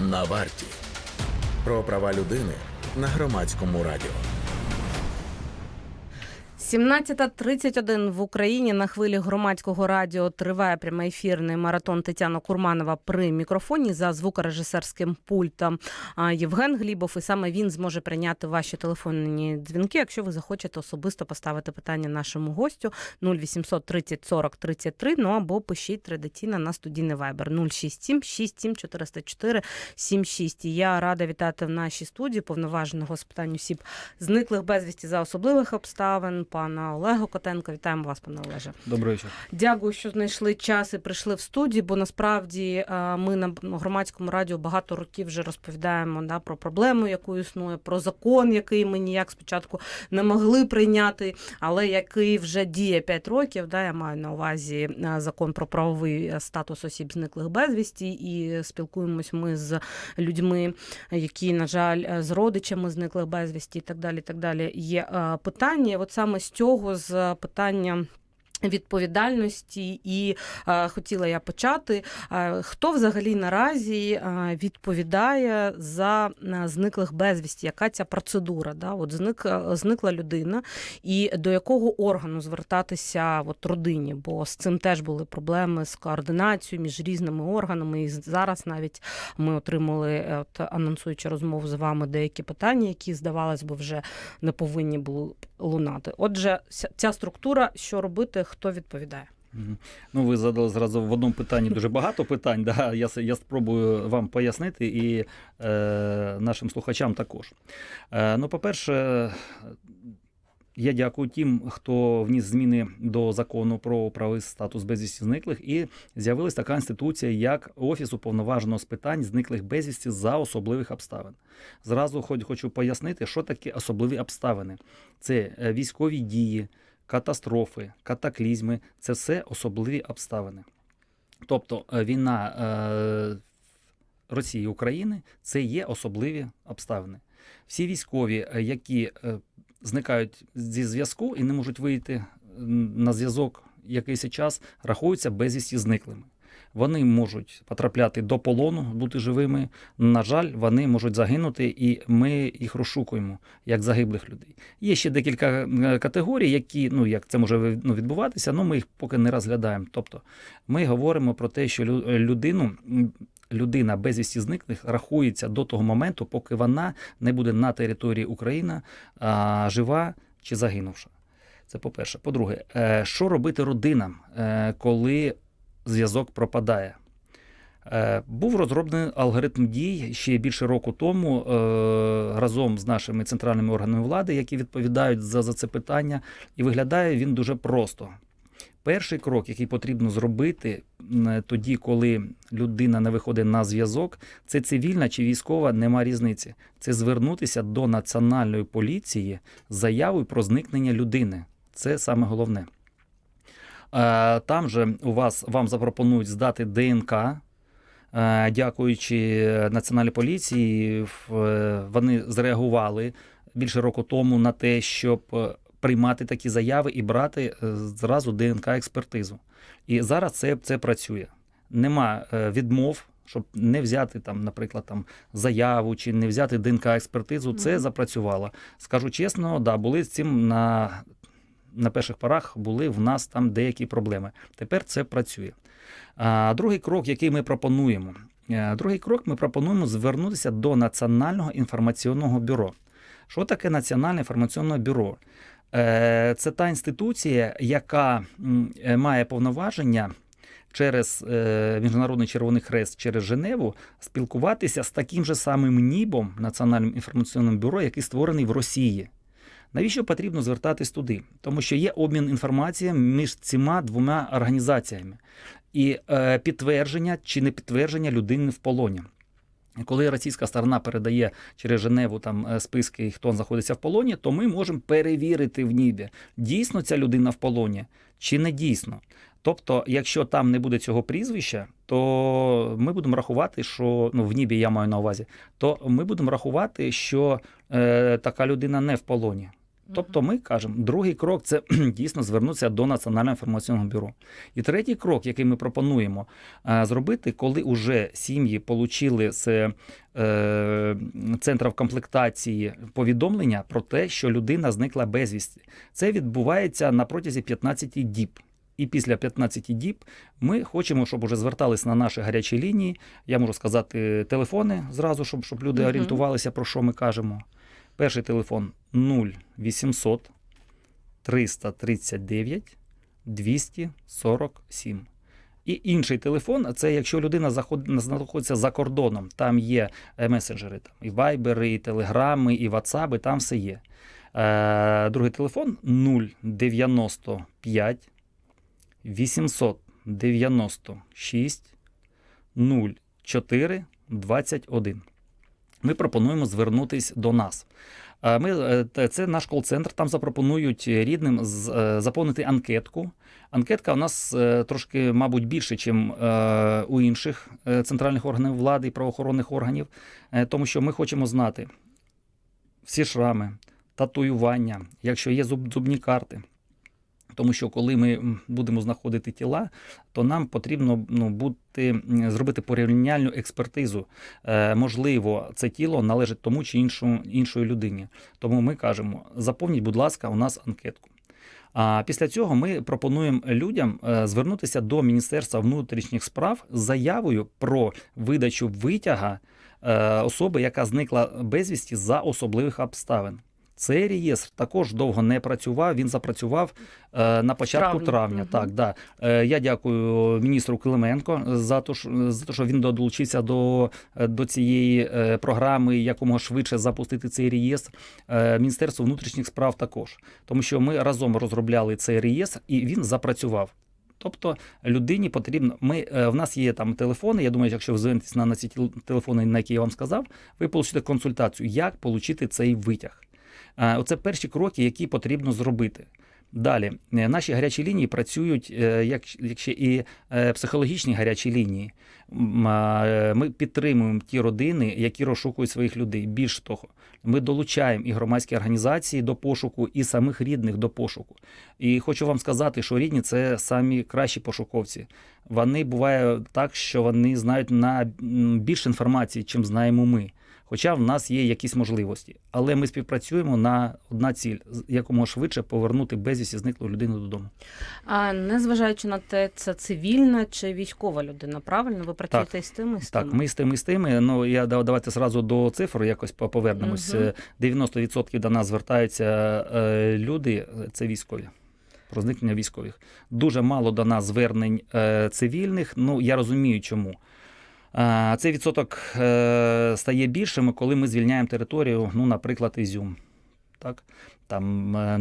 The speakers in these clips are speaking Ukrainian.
на варті. Про права людини на громадському радіо. 17.31 в Україні на хвилі громадського радіо триває прямоефірний маратон Тетяна Курманова при мікрофоні за звукорежисерським пультом Євген Глібов. І саме він зможе прийняти ваші телефонні дзвінки, якщо ви захочете особисто поставити питання нашому гостю 0800 30 40 33, ну або пишіть традиційно на студійний вайбер 067 67 404 76. І я рада вітати в нашій студії повноваженого з питань осіб зниклих безвісті за особливих обставин. Пана Олега Котенка. Вітаємо вас, пане Олеже. Добрий вечір. Дякую, що знайшли час і прийшли в студію. Бо насправді е, ми на громадському радіо багато років вже розповідаємо да, про проблему, яку існує, про закон, який ми ніяк спочатку не могли прийняти, але який вже діє 5 років. Да, я маю на увазі е, закон про правовий е, статус осіб зниклих безвісті, і спілкуємось ми з людьми, які, на жаль, з родичами зниклих безвісті, і так далі. І так далі. Є питання. От саме з цього з питання. Відповідальності, і е, хотіла я почати. Е, хто взагалі наразі е, відповідає за е, зниклих безвісті? Яка ця процедура? Да? От зник, е, зникла людина, і до якого органу звертатися от, родині? Бо з цим теж були проблеми з координацією між різними органами. І зараз навіть ми отримали, е, от, анонсуючи розмову з вами, деякі питання, які здавалось би вже не повинні були лунати. Отже, ця структура, що робити, хто відповідає? Ну, ви задали зразу в одному питанні дуже багато питань. Да? Я, я спробую вам пояснити і е, нашим слухачам також. Е, ну, по-перше, я дякую тим, хто вніс зміни до закону про правовий статус безвісті зниклих, і з'явилась така інституція, як Офіс уповноваженого з питань зниклих безвісті за особливих обставин. Зразу хоч- хочу пояснити, що таке особливі обставини. Це е, військові дії, катастрофи, катаклізми це все особливі обставини. Тобто е, війна е, Росії і України це є особливі обставини. Всі військові, е, які е, зникають зі зв'язку і не можуть вийти на зв'язок якийсь час, рахуються безвісті зниклими. Вони можуть потрапляти до полону, бути живими. На жаль, вони можуть загинути, і ми їх розшукуємо як загиблих людей. Є ще декілька е, категорій, які, ну як це може ну, відбуватися, але ми їх поки не розглядаємо. Тобто ми говоримо про те, що лю- людину. Людина безвісті зниклих рахується до того моменту, поки вона не буде на території України а, жива чи загинувша. Це по-перше. По-друге, е, що робити родинам, е, коли зв'язок пропадає? Е, Був розроблений алгоритм дій ще більше року тому е, разом з нашими центральними органами влади, які відповідають за, за це питання, і виглядає він дуже просто. Перший крок, який потрібно зробити тоді, коли людина не виходить на зв'язок, це цивільна чи військова, нема різниці. Це звернутися до національної поліції з заявою про зникнення людини. Це саме головне. Е, Там же у вас вам запропонують здати ДНК. Е, Дякуючи національній поліції, е, вони зреагували більше року тому на те, щоб приймати такі заяви і брати зразу ДНК експертизу. І зараз це, це працює. Нема відмов, щоб не взяти там, наприклад, там заяву чи не взяти ДНК експертизу. Це запрацювало. Скажу чесно, да, були з цим на, на перших порах були в нас там деякі проблеми. Тепер це працює. А, другий крок, який ми пропонуємо. Е, Другий крок ми пропонуємо звернутися до Національного інформаційного бюро. Що таке Національне інформаційне бюро? Е, Це та інституція, яка е, має повноваження через Міжнародний Червоний Хрест через Женеву спілкуватися з таким же самим НІБом, Національним інформаційним бюро, який створений в Росії. Навіщо потрібно звертатись туди? Тому що є обмін інформацією між цими двома організаціями і е, підтвердження чи не підтвердження людини в полоні. Коли російська сторона передає через Женеву там е, списки, хто знаходиться в полоні, то ми можемо перевірити в нібі, дійсно ця людина в полоні чи не дійсно. Тобто, якщо там не буде цього прізвища, то ми будемо рахувати, що ну в нібі я маю на увазі, то ми будемо рахувати, що е, така людина не в полоні. Тобто ми кажемо, другий крок це дійсно звернутися до Національного інформаційного бюро. І третій крок, який ми пропонуємо е, зробити, коли уже сім'ї отримали з е, центрів комплектації повідомлення про те, що людина зникла безвісти. Це відбувається на протязі 15 діб. І після 15 діб ми хочемо, щоб уже звертались на наші гарячі лінії. Я можу сказати телефони зразу, щоб, щоб люди орієнтувалися, про що ми кажемо. Перший телефон 0800 339 247. І інший телефон це якщо людина знаходиться за кордоном, там є е, месенджери, там і вайбери, і телеграми, і ватсаби, там все є. Е, другий телефон 095 896 04 21. Ми пропонуємо звернутись до нас. Е, Ми, е, це наш кол-центр, там запропонують рідним е, заповнити анкетку. Анкетка у нас трошки, мабуть, більше, ніж у інших центральних органів влади і правоохоронних органів, тому що ми хочемо знати всі шрами, татуювання, якщо є зуб, зубні карти. Тому що коли ми будемо знаходити тіла, то нам потрібно ну, бути, зробити порівняльну експертизу. Е, можливо, це тіло належить тому чи іншу, іншої людині. Тому ми кажемо: заповніть, будь ласка, у нас анкетку. А після цього ми пропонуємо людям е, звернутися до Міністерства внутрішніх справ з заявою про видачу витяга е, особи, яка зникла безвісті за особливих обставин. Цей реєстр також довго не працював. Він запрацював е, на початку Травня. травня. Мгм. Так, да. Е, я дякую міністру Килименко за те, що, за що він долучився до, до цієї е, програми, якомога швидше запустити цей реєстр. Е, Міністерство внутрішніх справ також, тому що ми разом розробляли цей реєстр і він запрацював. Тобто людині потрібно. Ми е, в нас є там телефони. Я думаю, якщо ви звернетесь на, на ці телефони, на які я вам сказав, ви получите консультацію, як отримати цей витяг. Оце перші кроки, які потрібно зробити. Далі е, наші гарячі лінії працюють е, як, як ще і е, психологічні гарячі лінії. Ми підтримуємо ті родини, які розшукують своїх людей. Більш того, ми долучаємо і громадські організації до пошуку, і самих рідних до пошуку. І хочу вам сказати, що рідні це самі кращі пошуковці. Вони буває так, що вони знають на більше інформації, чим знаємо ми. Хоча в нас є якісь можливості, але ми співпрацюємо на одна ціль якомога швидше повернути безвісті зниклу людину додому. А незважаючи на те, це цивільна чи військова людина, правильно? Ви працюєте і з тими, з Так, тими? ми з тими, з тими. Ну я да- давайте зразу до цифр якось по- повернемось. Е, 90% до нас звертаються е, люди, е, це військові. Про зникнення військових. Дуже мало до нас звернень е, цивільних. Ну я розумію, чому. Цей відсоток е, стає більшим, коли ми звільняємо територію, ну, наприклад, Ізюм. Так? Там, е,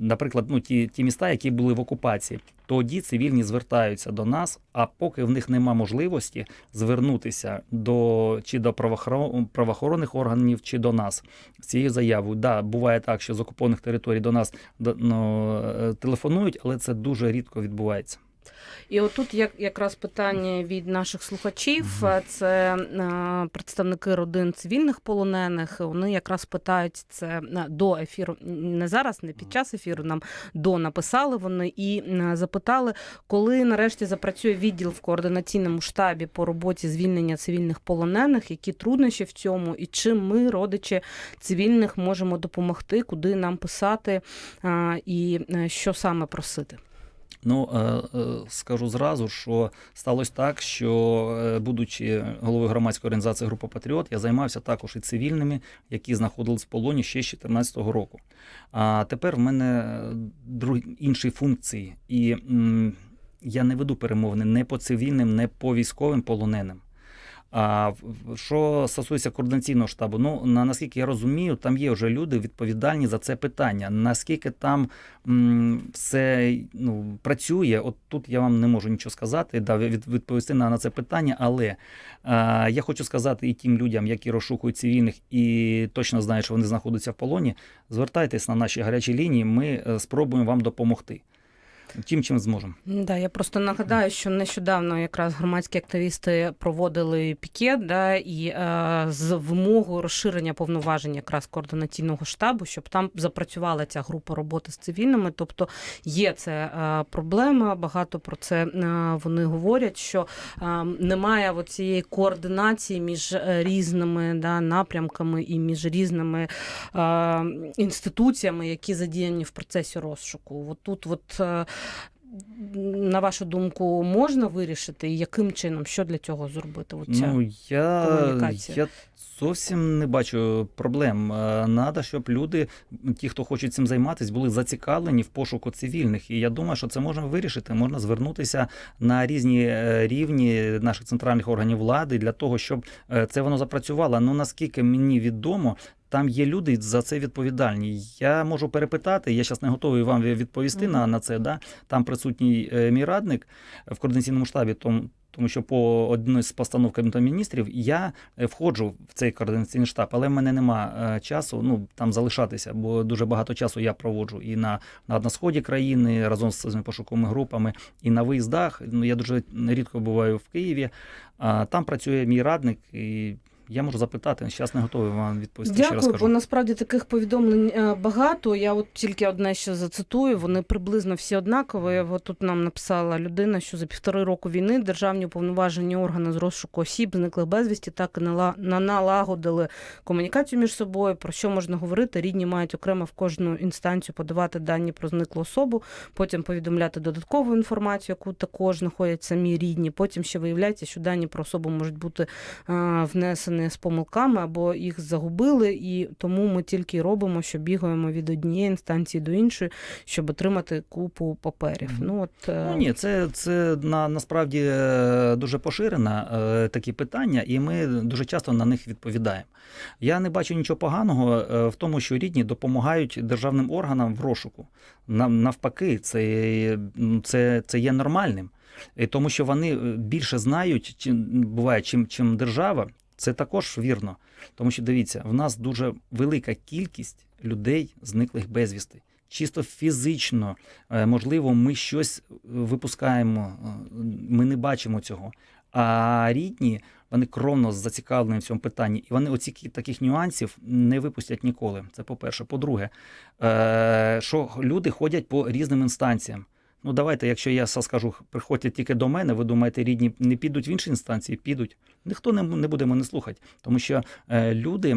наприклад, ну, ті, ті міста, які були в окупації, тоді цивільні звертаються до нас, а поки в них нема можливості звернутися до чи до правоохорон- правоохоронних органів, чи до нас з цією заявою. Да, буває так, що з окупованих територій до нас ну, е, телефонують, але це дуже рідко відбувається. І отут як якраз питання від наших слухачів. Це е, представники родин цивільних полонених. Вони якраз питають це до ефіру. Не зараз, не під час ефіру. Нам до написали вони і е, запитали, коли нарешті запрацює відділ в координаційному штабі по роботі звільнення цивільних полонених, які труднощі в цьому, і чим ми, родичі цивільних, можемо допомогти, куди нам писати е, і е, що саме просити. Ну, е, е, скажу зразу, що сталося так, що, е, будучи головою громадської організації Група Патріот, я займався також і цивільними, які знаходились в полоні ще з 2014 року. А тепер в мене друг інші функції, і я не веду перемовини не по цивільним, не по військовим полоненим. А що стосується координаційного штабу, ну на наскільки я розумію, там є вже люди відповідальні за це питання. Наскільки там м, все ну, працює, от тут я вам не можу нічого сказати, да, від, відповісти на, на це питання. Але е, я хочу сказати і тим людям, які розшукують цивільних і точно знають, що вони знаходяться в полоні. Звертайтесь на наші гарячі лінії, ми е, спробуємо вам допомогти. Тим, чим зможемо. Да, я просто нагадаю, що нещодавно якраз громадські активісти проводили пікет, да, і е, з вимогою розширення повноважень якраз координаційного штабу, щоб там запрацювала ця група роботи з цивільними. Тобто є це е, проблема. Багато про це е, вони говорять, що е, немає цієї координації між е, різними да, напрямками і між різними е, інституціями, які задіяні в процесі розшуку. От тут, от. е, на вашу думку, можна вирішити, і яким чином, що для цього зробити? От ця Ну, я, комунікація. я зовсім не бачу проблем. Е, Надо, щоб люди, ті, хто хочуть цим займатися, були зацікавлені в пошуку цивільних. І я думаю, що це можна вирішити. Можна звернутися на різні е, рівні наших центральних органів влади для того, щоб е, це воно запрацювало. Ну наскільки мені відомо. Там є люди за це відповідальні. Я можу перепитати. Я зараз не готовий вам відповісти Мгм. на, на це. Да? Там присутній е, мій радник в координаційному штабі, тому, тому що по одній з постанов Кабінету міністрів я е, входжу в цей координаційний штаб, але в мене нема е, часу ну, там залишатися, бо дуже багато часу я проводжу і на, на, на сході країни разом з цими пошуковими групами, і на виїздах. Ну, я дуже рідко буваю в Києві. А там працює мій радник, і я можу запитати. Зараз не готовий вам відповісти. ще раз Дякую, кажу. бо насправді таких повідомлень е, багато. Я от тільки одне ще зацитую. Вони приблизно всі однакові. От тут нам написала людина, що за півтори року війни державні уповноважені органи з розшуку осіб, зниклих безвісті, так і на- налагодили комунікацію між собою. Про що можна говорити? Рідні мають окремо в кожну інстанцію подавати дані про зниклу особу, потім повідомляти додаткову інформацію, яку також знаходять самі рідні. Потім ще виявляється, що дані про особу можуть бути е, внесені з помилками або їх загубили, і тому ми тільки робимо, що бігаємо від однієї інстанції до іншої, щоб отримати купу паперів. Мгм. Ну от е, Ну ні, це, це на, насправді е, дуже поширено е, такі питання, і ми дуже часто на них відповідаємо. Я не бачу нічого поганого в тому, що рідні допомагають державним органам в розшуку. Навпаки, це, це, це є нормальним, І тому що вони більше знають, чим буває, чим, чим держава. Це також вірно. Тому що дивіться, в нас дуже велика кількість людей, зниклих безвісти. Чисто фізично, е, можливо, ми щось випускаємо, е, ми не бачимо цього. А рідні вони кровно зацікавлені в цьому питанні, і вони оці таких нюансів не випустять ніколи. Це по-перше. По-друге, е, що люди ходять по різним інстанціям. Ну, давайте, якщо я скажу, приходьте тільки до мене, ви думаєте, рідні не підуть в інші інстанції? Підуть. Ніхто не, не буде мене слухати, тому що е, люди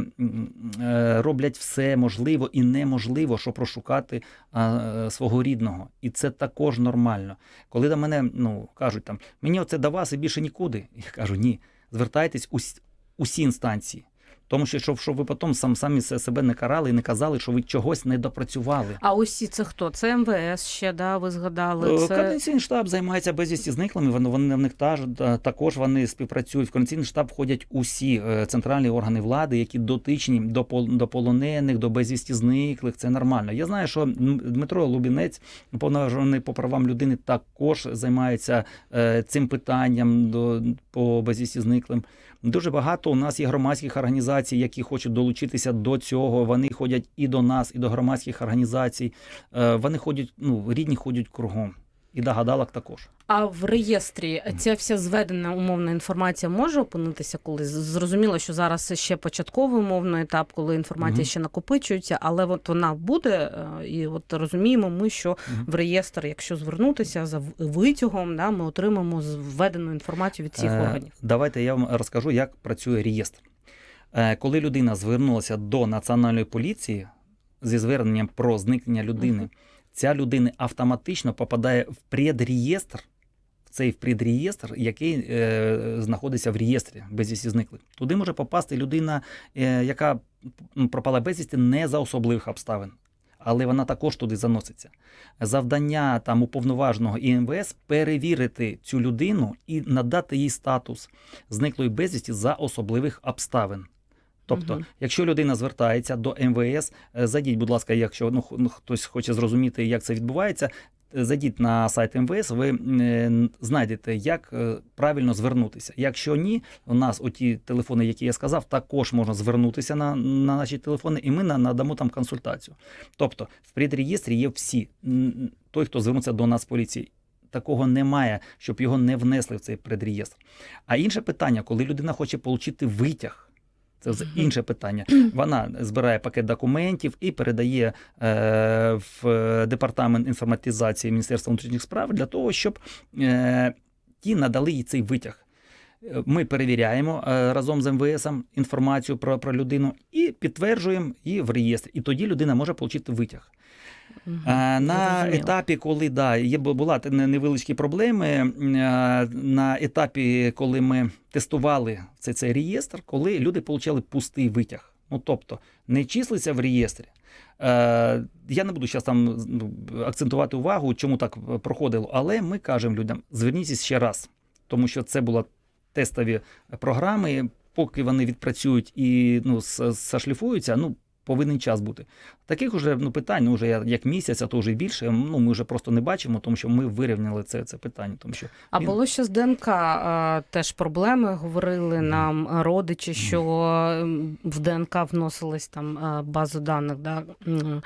е, роблять все можливо і неможливо, щоб розшукати е, свого рідного. І це також нормально. Коли до мене ну, кажуть, там, мені оце до вас і більше нікуди, я кажу, ні, звертайтесь у с- усі інстанції. Тому що щоб, щоб ви потім сам самі се- себе не карали і не казали, що ви чогось не допрацювали. а усі це хто? Це МВС ще, да, ви згадали. Е, Це Координаційний штаб займається безвісті зниклими. Вони, вони в них та- також вони співпрацюють. В координаційний штаб входять усі е, центральні органи влади, які дотичні до пол- до полонених, до безвісті зниклих. Це нормально. Я знаю, що Дмитро Лубінець, повноважений по правам людини, також займається е, цим питанням до по безвісті зниклим. Дуже багато у нас є громадських організацій, які хочуть долучитися до цього. Вони ходять і до нас, і до громадських організацій. Е, Вони ходять, ну рідні ходять кругом. І до гадалок також. А в реєстрі ця вся зведена умовна інформація може опинитися колись? Зрозуміло, що зараз ще початковий умовний етап, коли інформація Мгм. ще накопичується, але от вона буде, е, і от розуміємо ми, що Мгм. в реєстр, якщо звернутися за витягом, да, ми отримаємо зведену інформацію від цих Е, органів. Давайте я вам розкажу, як працює реєстр. Е, Коли людина звернулася до національної поліції зі зверненням про зникнення людини, ця людина автоматично попадає в предреєстр, в цей предреєстр, який е, знаходиться в реєстрі безвісті зниклих. Туди може попасти людина, е, яка пропала безвісті не за особливих обставин. Але вона також туди заноситься. Завдання там уповноваженого і МВС перевірити цю людину і надати їй статус зниклої безвісті за особливих обставин. Тобто, Мгм. якщо людина звертається до МВС, е, зайдіть, будь ласка, якщо ну, ну, хтось хоче зрозуміти, як це відбувається, зайдіть на сайт МВС, ви е, знайдете, як е, правильно звернутися. Якщо ні, у нас оті телефони, які я сказав, також можна звернутися на, на наші телефони, і ми на- надамо там консультацію. Тобто в предреєстрі є всі. Той, хто звернувся до нас поліції. Такого немає, щоб його не внесли в цей предреєстр. А інше питання, коли людина хоче отримати витяг. Це вже інше питання. Вона збирає пакет документів і передає е, в департамент інформатизації Міністерства внутрішніх справ для того, щоб е, ті надали їй цей витяг. Е, Ми перевіряємо е, разом з МВС інформацію про, про людину і підтверджуємо її в реєстрі. І тоді людина може отримати витяг. Е, На етапі, коли да, є була невеличкі проблеми, е, на етапі, коли ми тестували цей, цей реєстр, коли люди отримали пустий витяг. Ну тобто не числиться в реєстрі. Е, Я не буду зараз там ну, акцентувати увагу, чому так проходило, але ми кажемо людям: зверніться ще раз, тому що це були тестові програми. Поки вони відпрацюють і ну, зашліфуються, ну повинен час бути. Таких уже ну, питань, ну, вже як місяць, а то вже більше. Ну, ми вже просто не бачимо, тому що ми вирівняли це, це питання. Тому що А було ще з ДНК а, теж проблеми. Говорили нам родичі, що м, в ДНК вносились там базу даних, да? м,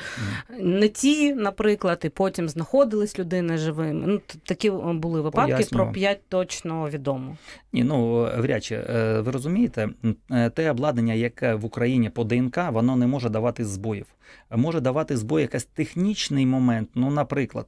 не ті, наприклад, і потім знаходились людини живими. Ну, такі були випадки, Пояснюю. про п'ять точно відомо. Ні, ну Е, ви розумієте, е, те обладнання, яке в Україні по ДНК, воно не може давати збоїв. Може давати збої якийсь технічний момент. Ну, наприклад,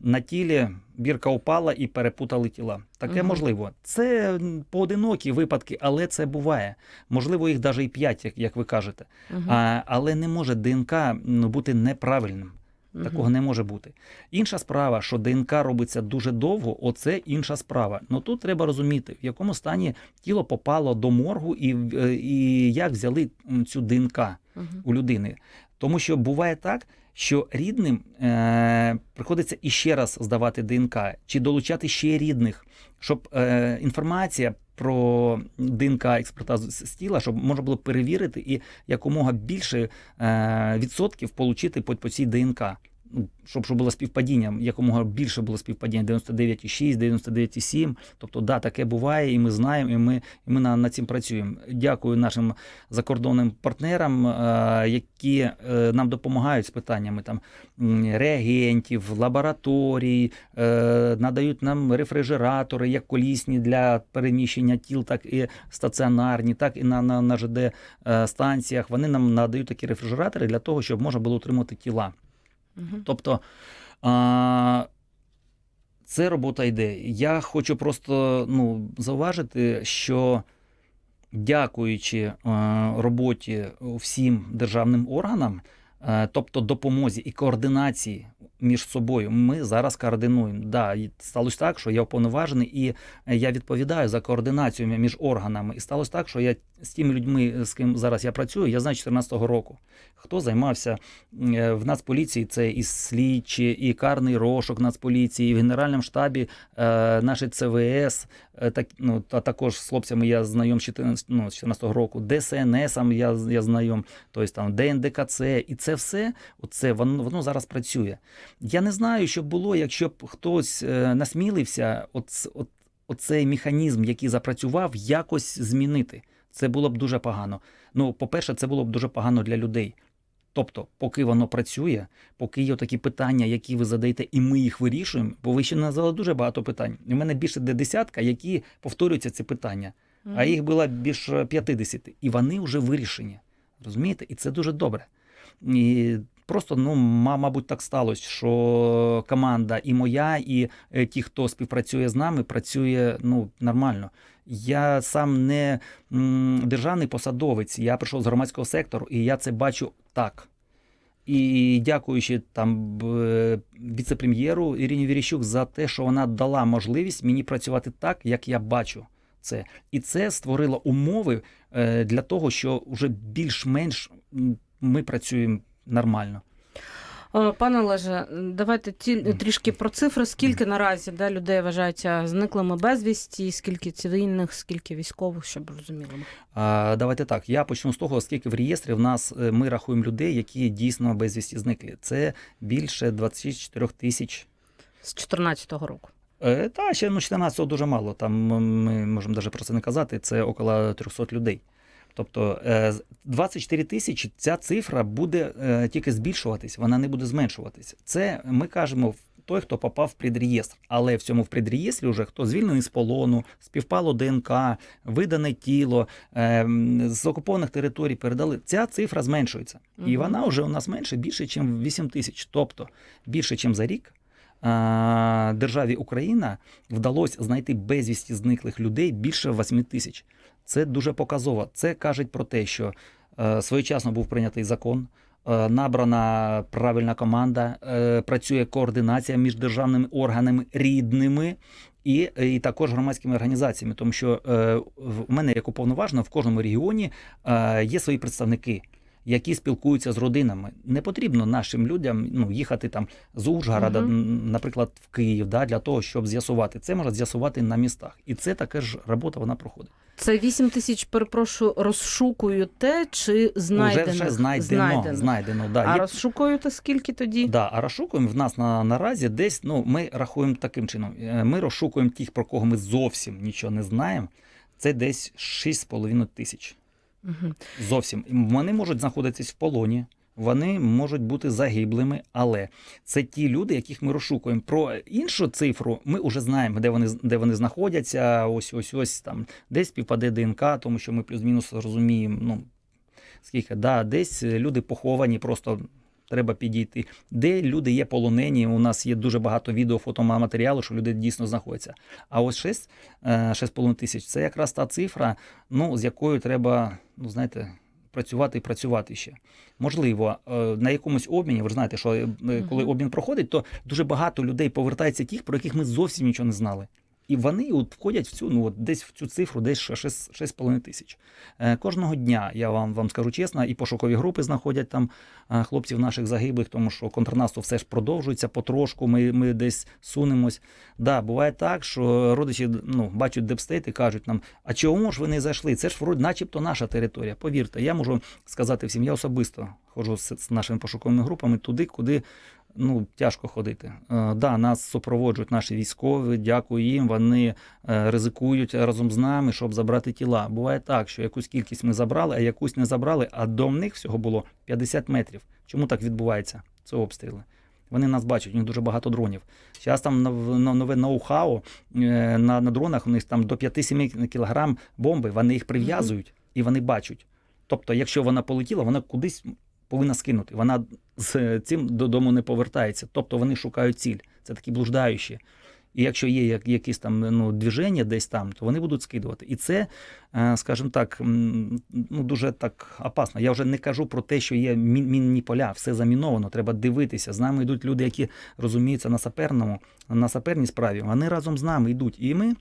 на тілі бірка упала і перепутали тіла. Таке угу. можливо. Це поодинокі випадки, але це буває. Можливо, їх навіть і п'ять, як, як ви кажете. Угу. А, але не може ДНК ну, бути неправильним. Такого не може бути. Інша справа, що ДНК робиться дуже довго, оце інша справа. Ну тут треба розуміти, в якому стані тіло попало до моргу і, е, і як взяли цю ДНК у людини. Тому що буває так, що рідним е, приходиться іще раз здавати ДНК чи долучати ще рідних, щоб е, інформація про ДНК експертазу з тіла, щоб можна було перевірити і якомога більше е, відсотків отримати по цій ДНК. Ну, Щоб, щоб було співпадіння, якомога більше було співпадіння 99,6, 99,7. Тобто, да, таке буває, і ми знаємо, і ми, і ми на, над цим працюємо. Дякую нашим закордонним партнерам, е, які е, нам допомагають з питаннями там реагентів, лабораторій, е, надають нам рефрижератори, як колісні для переміщення тіл, так і стаціонарні, так і на, на, на ЖД станціях. Вони нам надають такі рефрижератори для того, щоб можна було отримати тіла. Мгм. Тобто а, це робота йде. Я хочу просто ну, зауважити, що дякуючи а, роботі всім державним органам, а, тобто допомозі і координації між собою, ми зараз координуємо. Да, сталося так, що я уповноважений і я відповідаю за координацію між органами. І сталося так, що я з тими людьми, з ким зараз я працюю, я знаю 2014 року. Хто займався е, в Нацполіції, це і слідчі, і карний розшук Нацполіції, і в Генеральному штабі е, наші ЦВС, е, так, ну, та також з хлопцями я знайом з 14, ну, з 14 року, ДСНС я, я знайом, тобто там ДНДКЦ, і це все, оце, воно, воно зараз працює. Я не знаю, що було, якщо б хтось е, насмілився от, от, оцей механізм, який запрацював, якось змінити. Це було б дуже погано. Ну, по-перше, це було б дуже погано для людей. Тобто, поки воно працює, поки є такі питання, які ви задаєте, і ми їх вирішуємо, бо ви ще назвали дуже багато питань. У мене більше де десятка, які повторюються ці питання, а їх було більше 50, і вони вже вирішені. Розумієте? І це дуже добре. І просто, ну, мабуть, так сталося, що команда і моя, і е, ті, хто співпрацює з нами, працює ну, нормально. Я сам не державний посадовець, я прийшов з громадського сектору, і я це бачу так. І дякуючи там віце-прем'єру Ірині Віріщук за те, що вона дала можливість мені працювати так, як я бачу це. І це створило умови е, для того, що вже більш-менш ми працюємо нормально. Е, Пане Олеже, давайте ті, трішки про цифри. Скільки наразі да, людей вважаються зниклими безвісті, скільки цивільних, скільки військових, щоб розуміли. Давайте так. Я почну з того, скільки в реєстрі в нас е, ми рахуємо людей, які дійсно безвісті зникли. Це більше 24 тисяч. З 2014 року. Е, Та ще ну 14 дуже мало. Там ми можемо навіть про це не казати. Це около 300 людей. Тобто е, з- 24 тисячі ця цифра буде е, тільки збільшуватись, вона не буде зменшуватись. Це ми кажемо той, хто попав в предреєстр. Але в цьому в предреєстрі вже хто звільнений з полону, співпало ДНК, видане тіло е, з окупованих територій передали. Ця цифра зменшується. І вона вже у нас менше більше, ніж 8 тисяч. Тобто більше, ніж за рік. Державі Україна вдалося знайти безвісті зниклих людей більше 8 тисяч. Це дуже показово. Це каже про те, що е, своєчасно був прийнятий закон, е, набрана правильна команда, е, працює координація між державними органами рідними. І, і також громадськими організаціями, тому що в мене як уповноважено в кожному регіоні є свої представники, які спілкуються з родинами. Не потрібно нашим людям ну, їхати там з Ужгорода, м, наприклад, в Київ, да, для того, щоб з'ясувати. Це можна з'ясувати на містах. І це така ж робота вона проходить. Це 8 тисяч, перепрошую, розшукуєте чи знайдених? Уже вже знайдено. Знайдених. знайдено да. А Є- розшукуєте скільки тоді? Да, а розшукуємо в нас на наразі десь. Ну, ми рахуємо таким чином. Е, Ми розшукуємо тих, про кого ми зовсім нічого не знаємо. Це десь 6,5 тисяч. Зовсім вони можуть знаходитись в полоні, вони можуть бути загиблими, але це ті люди, яких ми розшукуємо. Про іншу цифру ми вже знаємо, де вони де вони знаходяться. Ось ось ось там десь співпаде ДНК, тому що ми плюс-мінус розуміємо. Ну скільки да, десь люди поховані, просто. Треба підійти. Де люди є полонені, у нас є дуже багато відео, фотоматеріалу, що люди дійсно знаходяться. А ось 6, е, 6,5 тисяч це якраз та цифра, ну, з якою треба, ну, знаєте, працювати і працювати ще. Можливо, е, на якомусь обміні, ви ж знаєте, що е, коли обмін проходить, то дуже багато людей повертається тих, про яких ми зовсім нічого не знали. І вони от входять в цю, ну от десь в цю цифру, десь 6,5 тисяч. Е, Кожного дня, я вам, вам скажу чесно, і пошукові групи знаходять там е, хлопців наших загиблих, тому що контрнаступ все ж продовжується потрошку, ми, ми десь сунемось. Да, буває так, що родичі ну, бачать депстейт і кажуть нам, а чому ж ви не зайшли? Це ж вроді начебто наша територія. Повірте, я можу сказати всім, я особисто ходжу з, з нашими пошуковими групами туди, куди ну, тяжко ходити. Е, да, нас супроводжують наші військові, дякую їм. Вони е, ризикують разом з нами, щоб забрати тіла. Буває так, що якусь кількість ми забрали, а якусь не забрали, а до них всього було 50 метрів. Чому так відбувається? Це обстріли. Вони нас бачать, у них дуже багато дронів. Зараз там нов- нов- нове ноу-хау е, на, на дронах, у них там до 5-7 кілограм бомби, вони їх прив'язують і вони бачать. Тобто, якщо вона полетіла, вона кудись повинна скинути. Вона з цим додому не повертається. Тобто вони шукають ціль. Це такі блуждаючі. І якщо є якісь там ну, движення десь там, то вони будуть скидувати. І це, е, скажімо так, ну, дуже так опасно. Я вже не кажу про те, що є мінні поля, все заміновано, треба дивитися. З нами йдуть люди, які розуміються на саперному, на саперній справі. Вони разом з нами йдуть. І ми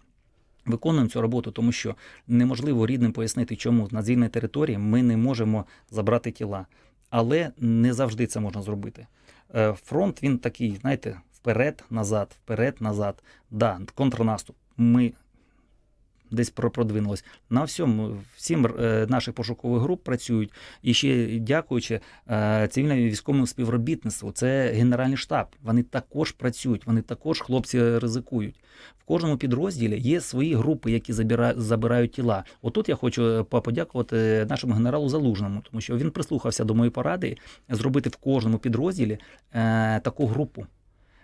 виконуємо цю роботу, тому що неможливо рідним пояснити, чому на звільній території ми не можемо забрати тіла. Але не завжди це можна зробити. Е, Фронт він такий, знаєте, вперед, назад, вперед, назад. Да, контрнаступ. Ми десь про- продвинулись. На всьому, всім е, наших пошукових груп працюють. І ще дякуючи е, цивільному військовому співробітництву, це Генеральний штаб. Вони також працюють, вони також хлопці ризикують. В кожному підрозділі є свої групи, які забирають, тіла. Отут я хочу е, подякувати нашому генералу Залужному, тому що він прислухався до моєї поради зробити в кожному підрозділі таку групу,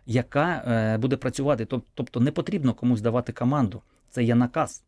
яка буде працювати. Тобто не потрібно комусь давати команду. Це є наказ.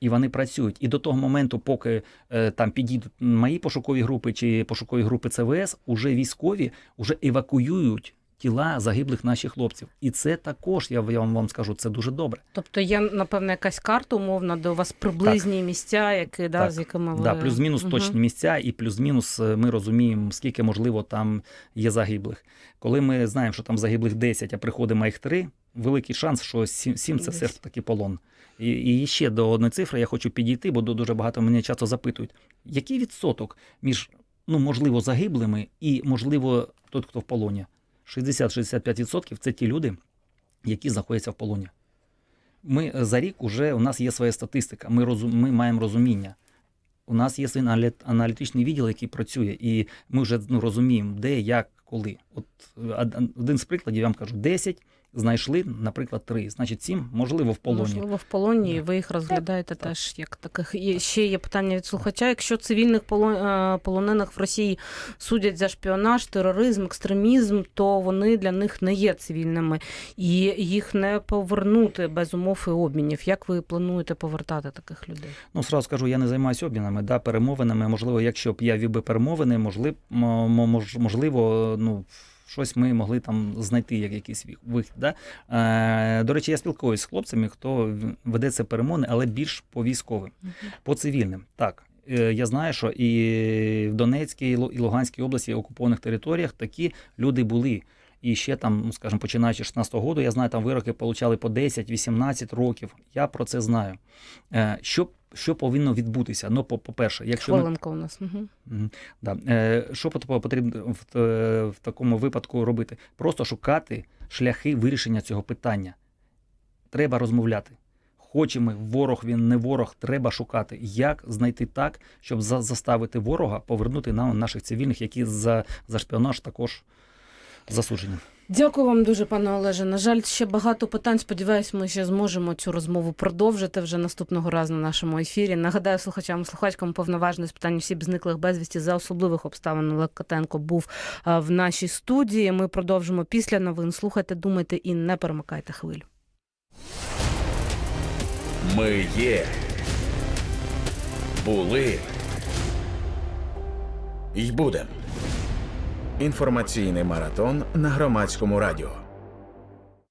І вони працюють. І до того моменту, поки е, там підійдуть мої пошукові групи чи пошукові групи ЦВС, уже військові вже евакуюють тіла загиблих наших хлопців. І це також, я, вам, вам скажу, це дуже добре. Тобто є, напевно, якась карта умовна, де у вас приблизні місця, які, да, Так. з якими ви... Да, плюс-мінус Мгм. точні місця, і плюс-мінус е, ми розуміємо, скільки можливо там є загиблих. Коли ми знаємо, що там загиблих 10, а приходимо їх 3, великий шанс, що 7, це все ж таки полон. І, і ще до одної цифри я хочу підійти, бо дуже багато мене часто запитують, який відсоток між ну, можливо загиблими і можливо той, хто в полоні. 60-65% це ті люди, які знаходяться в полоні. Ми е, за рік уже у нас є своя статистика. Ми розум, ми маємо розуміння. У нас є свій аналітичний відділ, який працює, і ми вже ну, розуміємо, де, як, коли. От е, один з прикладів я вам кажу: 10 знайшли, наприклад, 3. Значить, 7, можливо, в полоні. Можливо, в полоні, і ви їх розглядаєте так. теж як таких. І ще є питання від слухача. Якщо цивільних е, полонених в Росії судять за шпіонаж, тероризм, екстремізм, то вони для них не є цивільними і їх не повернути без умов і обмінів. Як ви плануєте повертати таких людей? Ну, сразу скажу, я не займаюся обмінами, да, перемовинами. Можливо, якщо б я вів би перемовини, можливо, можливо, ну. Щось ми могли там знайти як якийсь вихід. Да? Е, до речі, я спілкуюся з хлопцями, хто веде це перемони, але більш по військовим, по цивільним. Так, е, я знаю, що і в Донецькій, і Луганській області, і окупованих територіях такі люди були. І ще там, ну, скажімо, починаючи з 16 року, я знаю, там вироки получали по 10-18 років. Я про це знаю. Е, що, що повинно відбутися? Ну, по- по-перше, якщо ми у нас. Угу. Да. Е, Що потрібно в, е, в такому випадку робити? Просто шукати шляхи вирішення цього питання. Треба розмовляти. Хочемо, ворог він не ворог, треба шукати, як знайти так, щоб за- заставити ворога повернути нам наших цивільних, які за, за шпіонаж також засуджені. Дякую вам дуже, пане Олеже. На жаль, ще багато питань. Сподіваюсь, ми ще зможемо цю розмову продовжити вже наступного разу на нашому ефірі. Нагадаю слухачам, слухачкам повноважений з питань осіб зниклих безвісті за особливих обставин. Олег Котенко був в нашій студії. Ми продовжимо після новин. Слухайте, думайте і не перемикайте хвилю. Ми є. Були. й будем. Інформаційний маратон на громадському радіо.